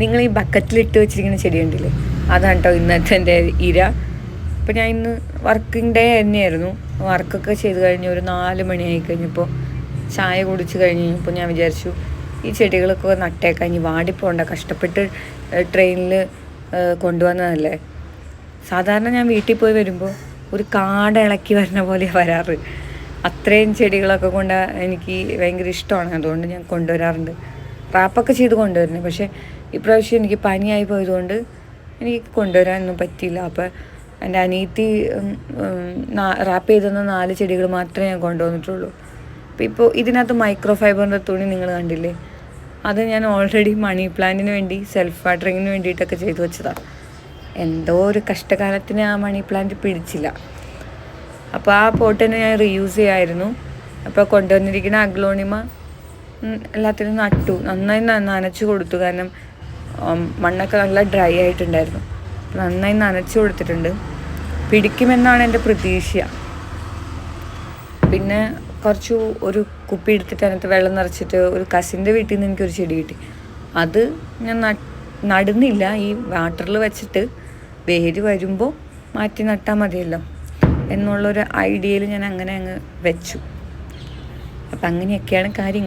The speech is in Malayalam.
നിങ്ങൾ ഈ ബക്കറ്റിലിട്ട് വെച്ചിരിക്കുന്ന ചെടിയുണ്ടല്ലേ? അതാണ് കേട്ടോ ഇന്നത്തെ എന്റെ ഇര. അപ്പോൾ ഞാൻ ഇന്ന് വർക്കിംഗ് ഡേ തന്നെയായിരുന്നു. വർക്കൊക്കെ ചെയ്ത് കഴിഞ്ഞ് ഒരു നാല് മണിയായി കഴിഞ്ഞപ്പോൾ ചായ കുടിച്ച് കഴിഞ്ഞ് കഴിഞ്ഞപ്പോൾ ഞാൻ വിചാരിച്ചു ഈ ചെടികളൊക്കെ നട്ടേക്കാൻ ഇനി വാടിപ്പോണ്ട. കഷ്ടപ്പെട്ട് ട്രെയിനിൽ കൊണ്ടുവന്നതല്ലേ. സാധാരണ ഞാൻ വീട്ടിൽ പോയി വരുമ്പോൾ ഒരു കാട് ഇളക്കി വരുന്ന പോലെ വരാറ്. അത്രയും ചെടികളൊക്കെ കൊണ്ട് എനിക്ക് ഭയങ്കര ഇഷ്ടമാണ്. അതുകൊണ്ട് ഞാൻ കൊണ്ടുവരാറുണ്ട്. റാപ്പൊക്കെ ചെയ്ത് കൊണ്ടുവരുന്നത്. പക്ഷേ ഇപ്രാവശ്യം എനിക്ക് പനിയായി പോയതുകൊണ്ട് എനിക്ക് കൊണ്ടുവരാനൊന്നും പറ്റിയില്ല. അപ്പോൾ എന്റെ അനിയത്തി റാപ്പ് ചെയ്തുന്ന നാല് ചെടികൾ മാത്രമേ ഞാൻ കൊണ്ടുവന്നിട്ടുള്ളൂ. അപ്പോൾ ഇപ്പോൾ ഇതിനകത്ത് മൈക്രോ ഫൈബറിന്റെ തുണി നിങ്ങൾ കണ്ടില്ലേ? അത് ഞാൻ ഓൾറെഡി മണി പ്ലാന്റിന് വേണ്ടി സെൽഫ് വാട്ടറിങ്ങിന് വേണ്ടിയിട്ടൊക്കെ ചെയ്തു വെച്ചതാണ് എന്തോ ഒരു കഷ്ടകാലത്തിന് ആ മണി പ്ലാന്റ് പിടിച്ചില്ല. അപ്പോൾ ആ പോട്ട് തന്നെ ഞാൻ റീയൂസ് ചെയ്യായിരുന്നു. അപ്പോൾ കൊണ്ടുവന്നിരിക്കുന്ന അഗ്ലോണിമ എല്ലാത്തിനും നട്ടു. നന്നായി നനച്ചു കൊടുത്തു. കാരണം മണ്ണൊക്കെ നല്ല ഡ്രൈ ആയിട്ടുണ്ടായിരുന്നു. നന്നായി നനച്ചു കൊടുത്തിട്ടുണ്ട്. പിടിക്കുമെന്നാണ് എന്റെ പ്രതീക്ഷ. പിന്നെ കുറച്ച് ഒരു കുപ്പി എടുത്തിട്ട് അതിനകത്ത് വെള്ളം നിറച്ചിട്ട് ഒരു കസിന്റെ വീട്ടിൽ നിന്ന് എനിക്കൊരു ചെടി കിട്ടി. അത് ഞാൻ നടുന്നില്ല. ഈ വാട്ടറിൽ വെച്ചിട്ട് വേര് വരുമ്പോൾ മാറ്റി നട്ടാൽ മതിയല്ലോ എന്നുള്ളൊരു ഐഡിയയിൽ ഞാൻ അങ്ങനെ അങ്ങ് വെച്ചു. അപ്പം അങ്ങനെയൊക്കെയാണ് കാര്യങ്ങൾ.